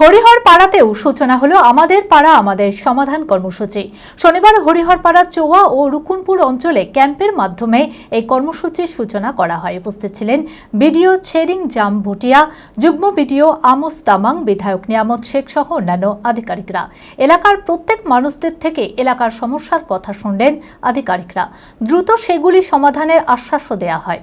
হরিহর পাড়াতেও সূচনা হলো আমাদের পাড়া, আমাদের সমাধান কর্মসূচি। শনিবার হরিহর পাড়া চৌয়া ও রুকুনপুর অঞ্চলে ক্যাম্পের মাধ্যমে এই কর্মসূচির সূচনা করা হয়। উপস্থিত ছিলেন বিডিও ছেরিং জাম ভুটিয়া, যুগ্ম বিডিও আমোস তামাং বিধায়ক নিয়ামত শেখ সহ অন্যান্য আধিকারিকরা। এলাকার প্রত্যেক মানুষদের থেকে এলাকার সমস্যার কথা শুনলেন আধিকারিকরা। দ্রুত সেগুলি সমাধানের আশ্বাসও দেওয়া হয়।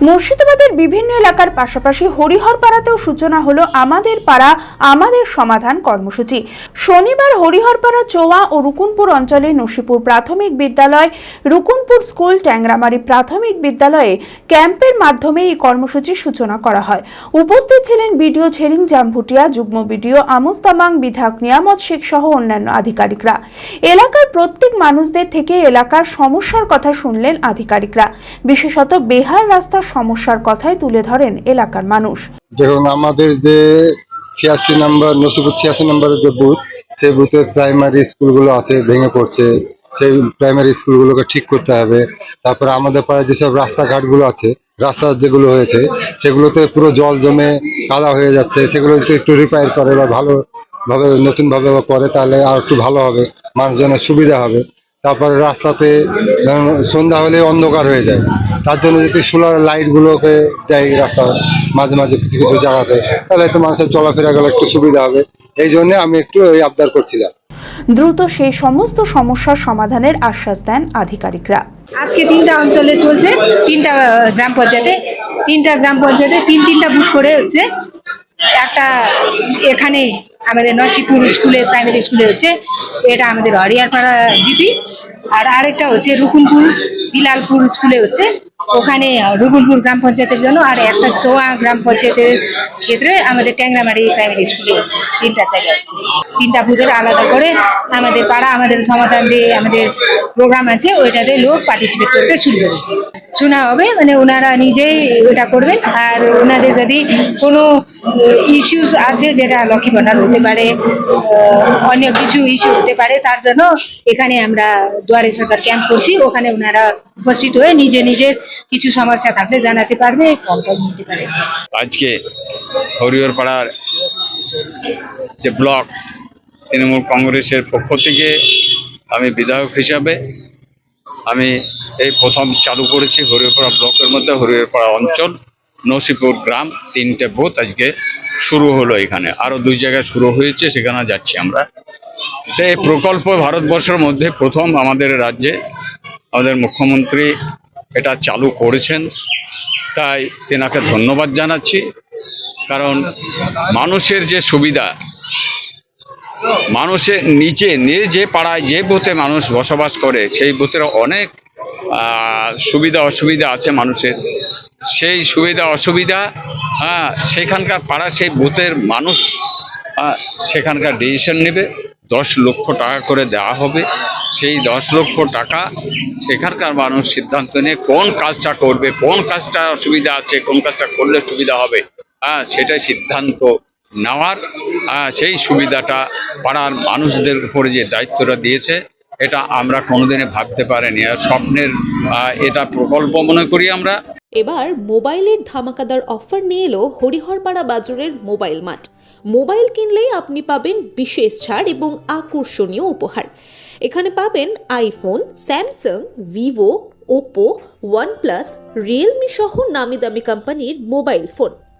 মুর্শিদাবাদের বিভিন্ন এলাকার পাশাপাশি হরিহরপাড়াতেও সূচনা হলো আমাদের পাড়া, আমাদের সমাধান কর্মসূচি। শনিবার হরিহরপাড়া চোয়া ও রুকুনপুর অঞ্চলে নসিপুর প্রাথমিক বিদ্যালয়, রুকুনপুর স্কুল ট্যাংরামারি প্রাথমিক বিদ্যালয়ে ক্যাম্পের মাধ্যমে এই কর্মসূচির সূচনা করা হয়। উপস্থিত ছিলেন বিডিও ছেরিং জামভুটিয়া, যুগ্ম বিডিও আমোস তামাং, বিধায়ক নিয়ামত শেখ সহ অন্যান্য আধিকারিকরা। এলাকার প্রত্যেক মানুষদের থেকে এলাকার সমস্যার কথা শুনলেন আধিকারিকরা। বিশেষত বেহার রাস্তার সমস্যার কথাই তুলে ধরেন এলাকার মানুষ। দেখুন আমাদের যে ছিয়াশি নাম্বার, নসিপুর ছিয়াশি নম্বরের যে বুথ, সেই বুথে প্রাইমারি স্কুলগুলো আছে, ভেঙে পড়ছে। সেই প্রাইমারি স্কুলগুলোকে ঠিক করতে হবে। তারপরে আমাদের পাড়ায় যেসব রাস্তাঘাটগুলো আছে রাস্তা যেগুলো হয়েছে, সেগুলোতে পুরো জল জমে কাদা হয়ে যাচ্ছে। সেগুলো যদি একটু রিপেয়ার করে বা ভালোভাবে, নতুনভাবে করে, তাহলে আর একটু ভালো হবে, মানুষজনের সুবিধা হবে। তারপরে রাস্তাতে সন্ধ্যা হলে অন্ধকার হয়ে যায়। তার জন্য যদি সোলার লাইটগুলোকে দেয় রাস্তার মাঝে মাঝে কিছু কিছু জায়গাতে তাহলে তো মানুষের চলাফেরা গেলে একটু সুবিধা হবে। এই জন্য আমি একটু ওই আবদার করছিলাম। দ্রুত সেই সমস্ত সমস্যার সমাধানের আশ্বাস দেন আধিকারিকরা। আজকে তিনটা অঞ্চলে চলছে তিনটা গ্রাম পঞ্চায়েতে তিনটা গ্রাম পঞ্চায়েতে তিন তিনটা বুথ করে হচ্ছে। একটা এখানে আমাদের নসিপুর স্কুলে প্রাইমারি স্কুলে হচ্ছে এটা আমাদের হরিয়ারপাড়া জিপি। আর আরেকটা হচ্ছে রুকুনপুর বিলালপুর স্কুলে হচ্ছে। ওখানে রুবুলপুর গ্রাম পঞ্চায়েতের জন্য আর একটা চোয়া গ্রাম পঞ্চায়েতের ক্ষেত্রে আমাদের ট্যাংরামারি প্রাইমারি স্কুলে তিনটা জায়গা হচ্ছে। তিনটা পুজোর আলাদা করে আমাদের পাড়া, আমাদের সমাধান দিয়ে আমাদের প্রোগ্রাম আছে, ওইটাতে লোক পার্টিসিপেট করতে শুরু করেছে। শোনা হবে মানে ওনারা নিজেই ওটা করবেন, আর ওনাদের যদি কোনো ইস্যুস আছে যেটা লক্ষ্মী ভান্ডার হতে পারে অন্য কিছু ইস্যু হতে পারে, তার জন্য এখানে আমরা দুয়ারে সরকার ক্যাম্প করছি, ওখানে ওনারা উপস্থিত হয়ে নিজে নিজের কিছু সমস্যা থাকলে জানাতে পারবে আজকে হরিহরপাড়ার যে ব্লক তৃণমূল কংগ্রেসের পক্ষ থেকে আমি বিধায়ক হিসাবে আমি এই প্রথম চালু করেছি হরিহরপাড়া ব্লকের মধ্যে, হরিহরপাড়া অঞ্চল। নসিপুর গ্রাম তিনটে বুথ আজকে শুরু হলো এখানে। আরও দুই জায়গায় শুরু হয়েছে, সেখানে যাচ্ছি আমরা। এই প্রকল্প ভারতবর্ষের মধ্যে প্রথম আমাদের রাজ্যে আমাদের মুখ্যমন্ত্রী এটা চালু করেছেন। তাই তেনাকে ধন্যবাদ জানাচ্ছি। কারণ মানুষের যে সুবিধা, মানুষের নিচে, নিয়ে যে পাড়ায় যে বুথে মানুষ বসবাস করে, সেই বুথের অনেক সুবিধা অসুবিধা আছে মানুষের। সেই সুবিধা অসুবিধা হ্যাঁ সেখানকার পাড়া সেই বুথের মানুষ আহ, সেখানকার ডিসিশন নেবে। দশ লক্ষ টাকা করে দেওয়া হবে। সেই দশ লক্ষ টাকা সেখানকার মানুষ সিদ্ধান্ত নিয়ে কোন কাজটা করবে কোন কাজটা অসুবিধা আছে কোন কাজটা করলে সুবিধা হবে হ্যাঁ সেটাই সিদ্ধান্ত নেওয়ার আহ, সেই সুবিধাটা পাড়ার মানুষদের উপরে যে দায়িত্বটা দিয়েছে এটা আমরা কোনোদিনে ভাবতে পারিনি। আর স্বপ্নের এটা প্রকল্প মনে করি আমরা। এবার মোবাইলের ধামাকাদার অফার নিয়ে এলো হরিহরপাড়া বাজারের মোবাইল মাঠ মোবাইল কিনলেই আপনি পাবেন বিশেষ ছাড় এবং আকর্ষণীয় উপহার। এখানে পাবেন iPhone, Samsung, Vivo, Oppo, OnePlus, Realme সহ নামি দামি কোম্পানির মোবাইল ফোন।